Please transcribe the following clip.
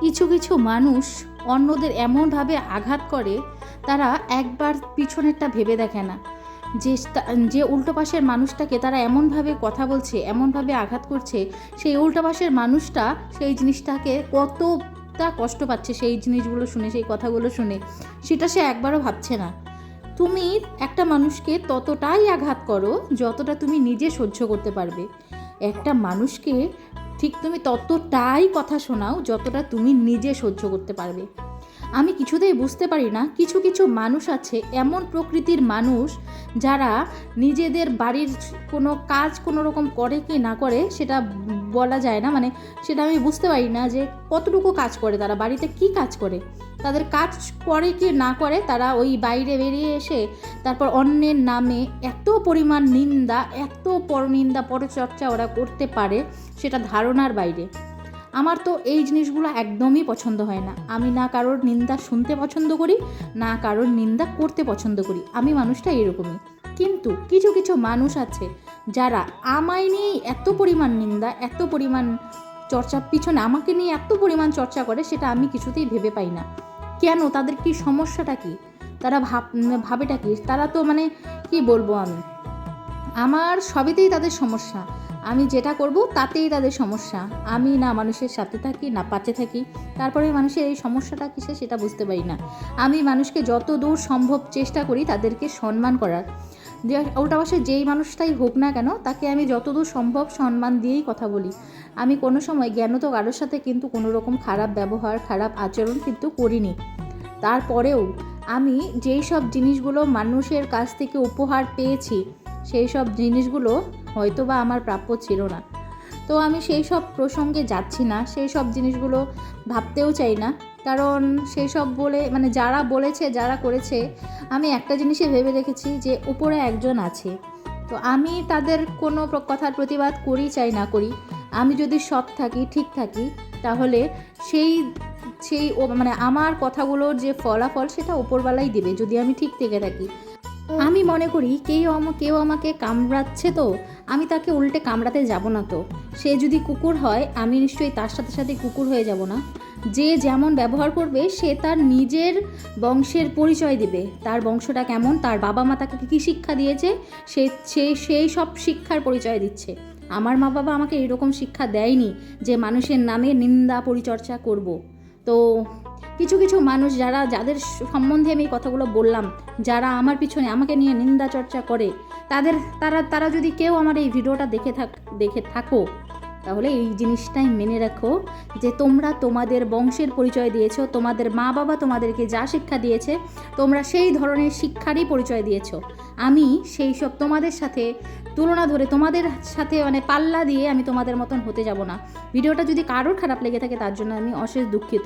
কিছু কিছু মানুষ অন্যদের এমনভাবে আঘাত করে, তারা একবার পিছনেরটা ভেবে দেখে না। যে যে উল্টো পাশের মানুষটাকে তারা এমনভাবে কথা বলছে, এমনভাবে আঘাত করছে, সেই উল্টো পাশের মানুষটা সেই জিনিসটাকে কতটা কষ্ট পাচ্ছে সেই জিনিসগুলো শুনে, সেই কথাগুলো শুনে, সেটা সে একবারও ভাবছে না। তুমি একটা মানুষকে ততটাই আঘাত করো, যতটা তুমি নিজে সহ্য করতে পারবে। একটা মানুষকে ঠিক তুমি ততটাই কথা শোনাও যতটা তুমি নিজে সহ্য করতে পারবে। আমি কিছুতেই বুঝতে পারি না, কিছু কিছু মানুষ আছে, এমন প্রকৃতির মানুষ যারা নিজেদের বাড়ির কোনো কাজ কোনো রকম করে কি না করে সেটা বলা যায় না। মানে সেটা আমি বুঝতে পারি না যে কতটুকু কাজ করে তারা, বাড়িতে কি কাজ করে? তাদের কাজ করে কি না করে তারা ওই বাইরে বেরিয়ে এসে তারপর অন্যের নামে এত পরিমাণ নিন্দা, এত পরনিন্দা, পরচর্চা ওরা করতে পারে সেটা ধারণার বাইরে। আমার তো এই জিনিসগুলো একদমই পছন্দ হয় না। আমি না কারোর নিন্দা শুনতে পছন্দ করি, না কারোর নিন্দা করতে পছন্দ করি। আমি মানুষটা এরকমই কিন্তু কিছু কিছু মানুষ আছে যারা আমায় নিয়েই এত পরিমাণ নিন্দা, এত পরিমাণ চর্চার পিছনে আমাকে নিয়ে এত পরিমাণ চর্চা করে সেটা আমি কিছুতেই ভেবে পাই না। কেন? তাদের কি সমস্যাটা কি? তারা ভাব, ভাবেটা কি? তারা তো মানে কি বলব আমি? আমার সবেতেই তাদের সমস্যা। আমি যেটা করব তাতেই তাদের সমস্যা। আমি না মানুষের সাথে থাকি, না পাশে থাকি। তারপরে মানুষের এই সমস্যাটা কিসে সেটা বুঝতে পারি না। আমি মানুষকে যত দূর সম্ভব চেষ্টা করি তাদেরকে সম্মান করার। যে ওটা পাশে যেই মানুষটাই হোক না কেন, তাকে আমি যতদূর সম্ভব সম্মান দিয়েই কথা বলি। আমি কোনো সময় জ্ঞানত কারোর সাথে কিন্তু কোনো রকম খারাপ ব্যবহার, খারাপ আচরণ কিন্তু করিনি। তারপরেও আমি যেই সব জিনিসগুলো মানুষের কাছ থেকে উপহার পেয়েছি, সেই সব জিনিসগুলো হয়তো বা আমার প্রাপ্য ছিল না। তো আমি সেই সব প্রসঙ্গে যাচ্ছি না, সেই সব জিনিসগুলো ভাবতেও চাই না। কারণ সেই সব বলে মানে যারা বলেছে, যারা করেছে, আমি একটা জিনিসে ভেবে রেখেছি যে উপরে একজন আছে। তো আমি তাদের কোনো কথার প্রতিবাদ করি, চাই না করি। আমি যদি সৎ থাকি, ঠিক থাকি, তাহলে সেই সেই মানে আমার কথাগুলোর যে ফলাফল, সেটা ওপরবেলাই দেবে। যদি আমি ঠিক থেকে থাকি আমি মনে করি কেউ আমা, কেউ আমাকে কামড়াচ্ছে তো, আমি তাকে উল্টে কামড়াতে যাব না তো। সে যদি কুকুর হয়, আমি নিশ্চয়ই তার সাথে সাথে কুকুর হয়ে যাব না। যে যেমন ব্যবহার করবে, সে তার নিজের বংশের পরিচয় দেবে। তার বংশটা কেমন, তার বাবা মা তাকে কী শিক্ষা দিয়েছে, সে সে, সেই সব শিক্ষার পরিচয় দিচ্ছে। আমার মা বাবা আমাকে এরকম শিক্ষা দেয়নি যে মানুষের নামে নিন্দা পরিচর্চা করব। তো কিছু কিছু মানুষ যারা, যাদের সম্বন্ধে আমি কথাগুলো বললাম, যারা আমার পিছনে আমাকে নিয়ে নিন্দা চর্চা করে, তাদের, তারা তারা যদি কেউ আমার এই ভিডিওটা দেখে থাক, দেখে থাকো, তাহলে এই জিনিসটাই মেনে রাখো যে তোমরা তোমাদের বংশের পরিচয় দিয়েছ, তোমাদের মা বাবা তোমাদেরকে যা শিক্ষা দিয়েছে, তোমরা সেই ধরনের শিক্ষারই পরিচয় দিয়েছ। আমি সেই সব তোমাদের সাথে তুলনা ধরে তোমাদের সাথে মানে পাল্লা দিয়ে আমি তোমাদের মতন হতে যাব না। ভিডিওটা যদি কারোর খারাপ লেগে থাকে, তার জন্য আমি অশেষ দুঃখিত।